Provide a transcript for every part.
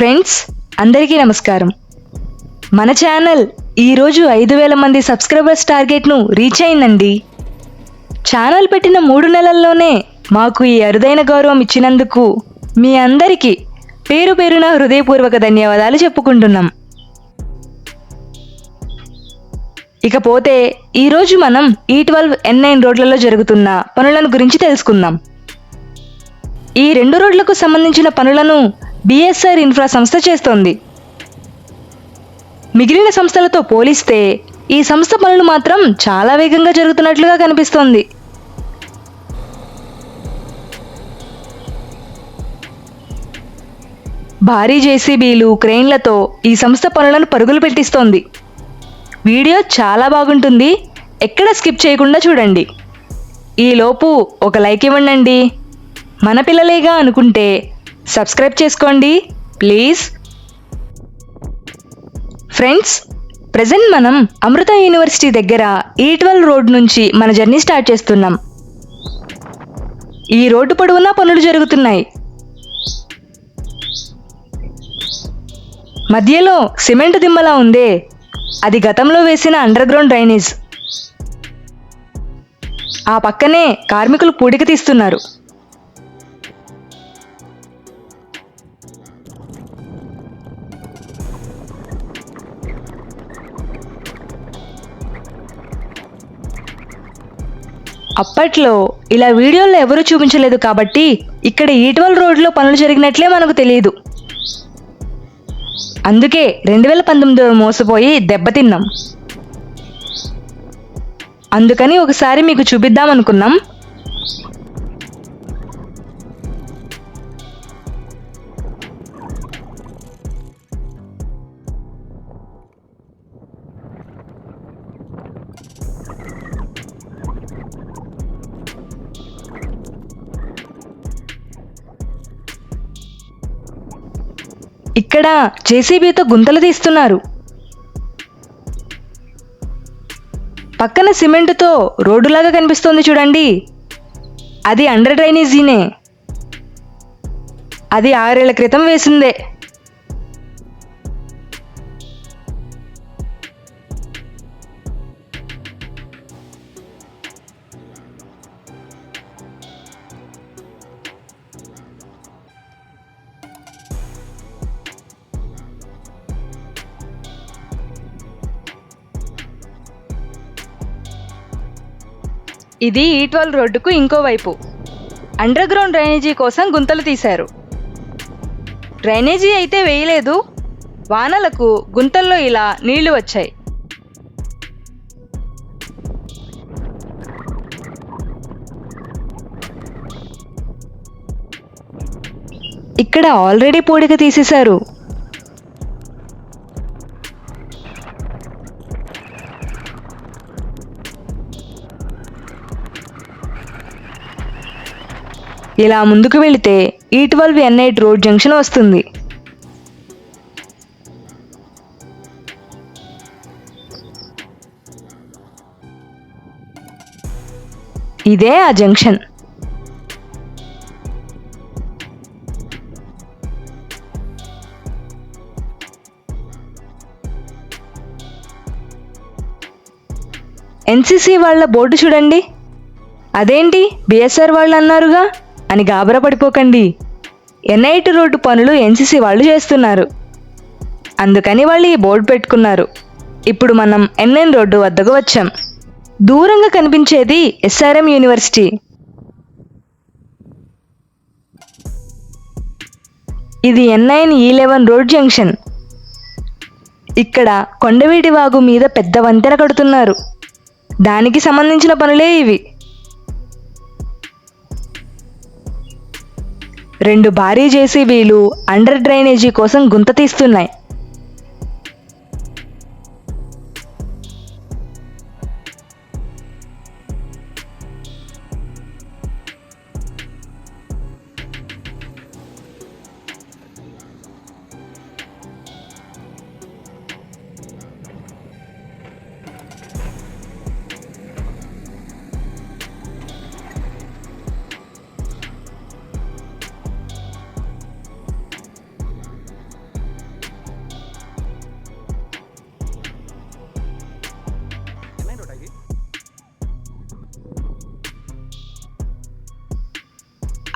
Friends అందరికీ నమస్కారం. మన ఛానల్ ఈరోజు ఐదు వేల మంది సబ్స్క్రైబర్స్ టార్గెట్ను రీచ్ అయిందండి. ఛానల్ పెట్టిన మూడు నెలల్లోనే మాకు ఈ అరుదైన గౌరవం ఇచ్చినందుకు మీ అందరికీ పేరు పేరున హృదయపూర్వక ధన్యవాదాలు చెప్పుకుంటున్నాం. ఇకపోతే ఈరోజు మనం ఈ ట్వెల్వ్ ఎన్ నైన్ రోడ్లలో జరుగుతున్న పనులను గురించి తెలుసుకుందాం. ఈ రెండు రోడ్లకు సంబంధించిన పనులను బిఎస్ఆర్ ఇన్ఫ్రా సంస్థ చేస్తోంది. మిగిలిన సంస్థలతో పోలిస్తే ఈ సంస్థ పనులు మాత్రం చాలా వేగంగా జరుగుతున్నట్లుగా కనిపిస్తోంది. భారీ జేసీబీలు క్రెయిన్లతో ఈ సంస్థ పనులను పరుగులు పెట్టిస్తోంది. వీడియో చాలా బాగుంటుంది. ఎక్కడ స్కిప్ చేయకుండా చూడండి. ఈలోపు ఒక లైక్ ఇవ్వండి మన పిల్లలేగా అనుకుంటే సబ్స్క్రైబ్ చేసుకోండి. ప్లీజ్ ఫ్రెండ్స్ ప్రజెంట్ మనం అమృత యూనివర్సిటీ దగ్గర e ఈ ట్వెల్వ్ రోడ్ నుంచి మన జర్నీ స్టార్ట్ చేస్తున్నాం. ఈ రోడ్డు పొడవునా పనులు జరుగుతున్నాయి. మధ్యలో సిమెంట్ దిమ్మలా ఉందే. అది గతంలో వేసిన అండర్ గ్రౌండ్ డ్రైనేజ్ ఆ పక్కనే కార్మికులు పూడిక తీస్తున్నారు. అప్పట్లో ఇలా వీడియోలో ఎవరూ చూపించలేదు కాబట్టి ఇక్కడ ఈట్వల్ రోడ్లో పనులు జరిగినట్లే మనకు తెలియదు. అందుకే రెండు వేల పంతొమ్మిదిలో మోసపోయి దెబ్బతిన్నాం. అందుకని ఒకసారి మీకు చూపిద్దాం ఇక్కడ జేసీబీతో గుంతలు తీస్తున్నారు. పక్కన సిమెంట్తో రోడ్డులాగా కనిపిస్తోంది చూడండి. అది అండర్ డ్రైనేజీనే. అది ఆరేళ్ళ క్రితం వేసిందే. ఇది ఈట్వల్ రోడ్డుకు ఇంకో వైపు. అండర్ గ్రౌండ్ డ్రైనేజీ కోసం గుంతలు తీశారు. డ్రైనేజీ అయితే వేయలేదు. వానలకు గుంతల్లో ఇలా నీళ్ళు వచ్చాయి. ఇక్కడ ఆల్రెడీ పూడిక తీసేశారు. ఇలా ముందుకు వెళితే E twelve N eight road junction వస్తుంది. ఇదే ఆ జంక్షన్. ఎన్సీసీ వాళ్ళ బోర్డు చూడండి. అదేంటి బిఎస్ఆర్ వాళ్ళు అన్నారుగా? అని గాబరా పడిపోకండి ఎన్ఐటి రోడ్డు పనులు ఎన్సీసీ వాళ్ళు చేస్తున్నారు. అందుకని వాళ్ళు ఈ బోర్డు పెట్టుకున్నారు. ఇప్పుడు మనం ఎన్ఎన్ రోడ్డు వద్దకు వచ్చాం. దూరంగా కనిపించేది ఎస్ఆర్ఎం యూనివర్సిటీ. ఇది ఎన్ఐన్ ఈ లెవెన్ రోడ్ జంక్షన్. ఇక్కడ కొండవీటి వాగు మీద పెద్ద వంతెన కడుతున్నారు. దానికి సంబంధించిన పనులే ఇవి. రెండు భారీ జేసీబీలు అండర్ డ్రైనేజీ కోసం గుంత తీస్తున్నాయి.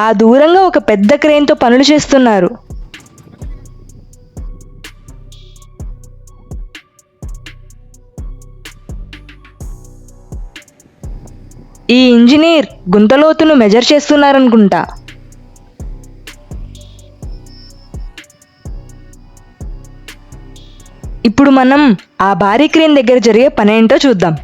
ఆ దూరంగా ఒక పెద్ద క్రేన్తో పనులు చేస్తున్నారు. ఈ ఇంజనీర్ గుంతలోతును మెజర్ చేస్తున్నారనుకుంటా. ఇప్పుడు మనం ఆ భారీ క్రేన్ దగ్గర జరిగే పనేంటో చూద్దాం.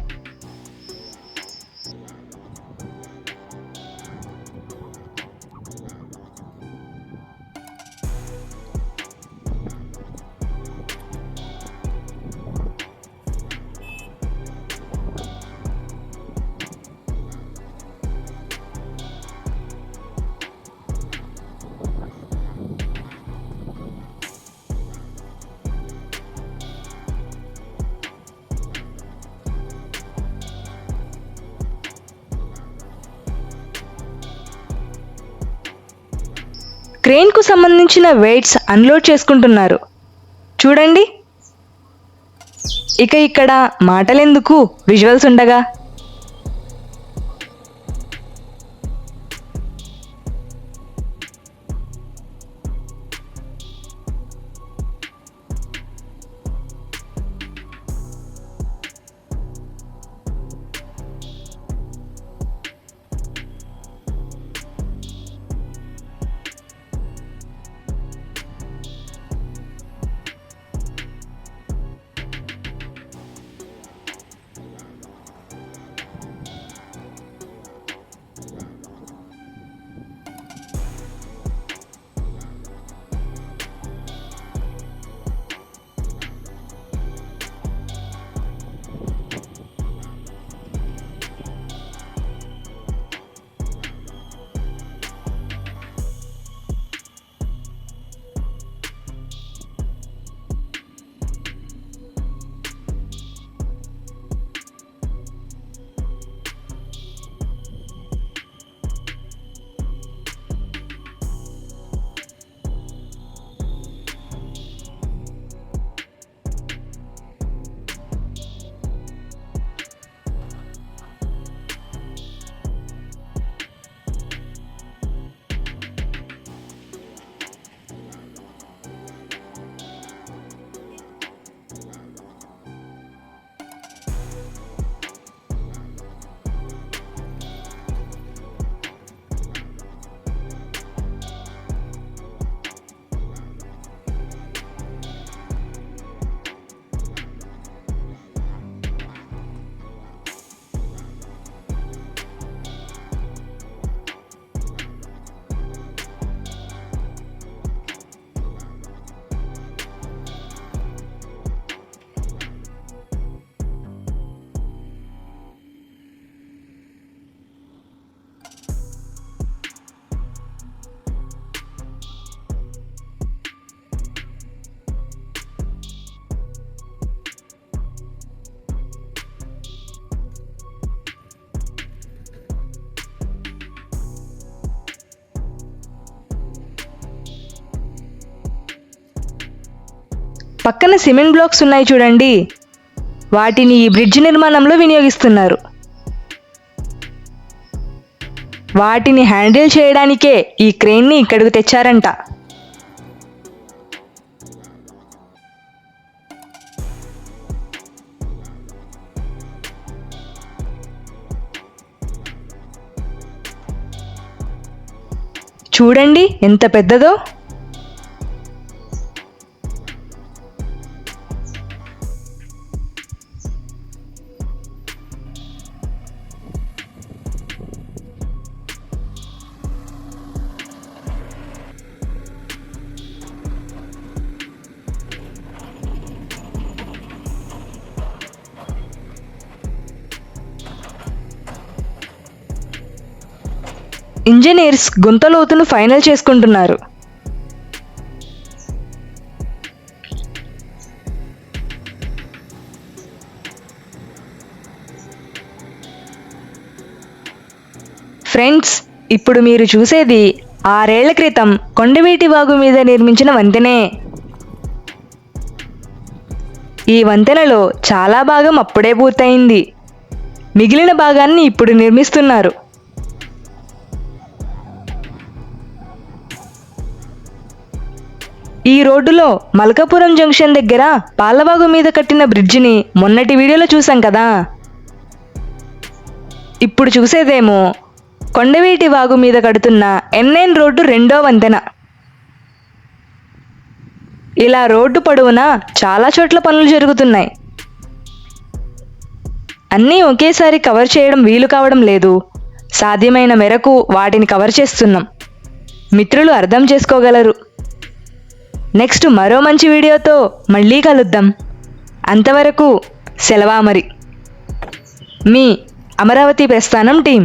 క్రేన్కు సంబంధించిన వెయిట్స్ అన్లోడ్ చేసుకుంటున్నారు. చూడండి. ఇక ఇక్కడ మాటలెందుకు? విజువల్స్ ఉండగా. పక్కన సిమెంట్ బ్లాక్స్ ఉన్నాయి చూడండి. వాటిని ఈ బ్రిడ్జ్ నిర్మాణంలో వినియోగిస్తున్నారు. వాటిని హ్యాండిల్ చేయడానికే ఈ క్రెయిన్ని ఇక్కడికి తెచ్చారంట. చూడండి ఎంత పెద్దదో. ఇంజనీర్స్ గుంతలోతును ఫైనల్ చేసుకుంటున్నారు. ఫ్రెండ్స్ ఇప్పుడు మీరు చూసేది ఆరేళ్ళ క్రితం కొండవీటి వాగు మీద నిర్మించిన వంతెనే. ఈ వంతెనలో చాలా భాగం అప్పుడే పూర్తయింది. మిగిలిన భాగాన్ని ఇప్పుడు నిర్మిస్తున్నారు. ఈ రోడ్డులో మల్కాపురం జంక్షన్ దగ్గర పాలవాగు మీద కట్టిన బ్రిడ్జిని మొన్నటి వీడియోలో చూసాం కదా. ఇప్పుడు చూసేదేమో కొండవీటి వాగు మీద కడుతున్న ఎన్ఎన్ రోడ్డు రెండో వంతెన. ఇలా రోడ్డు పొడవునా చాలా చోట్ల పనులు జరుగుతున్నాయి. అన్నీ ఒకేసారి కవర్ చేయడం వీలు కావడం లేదు. సాధ్యమైన మేరకు వాటిని కవర్ చేస్తున్నాం. మిత్రులు అర్థం చేసుకోగలరు. నెక్స్ట్ మరో మంచి వీడియోతో మళ్ళీ కలుద్దాం. అంతవరకు సెలవా మరి. మీ అమరావతి ప్రస్థానం టీం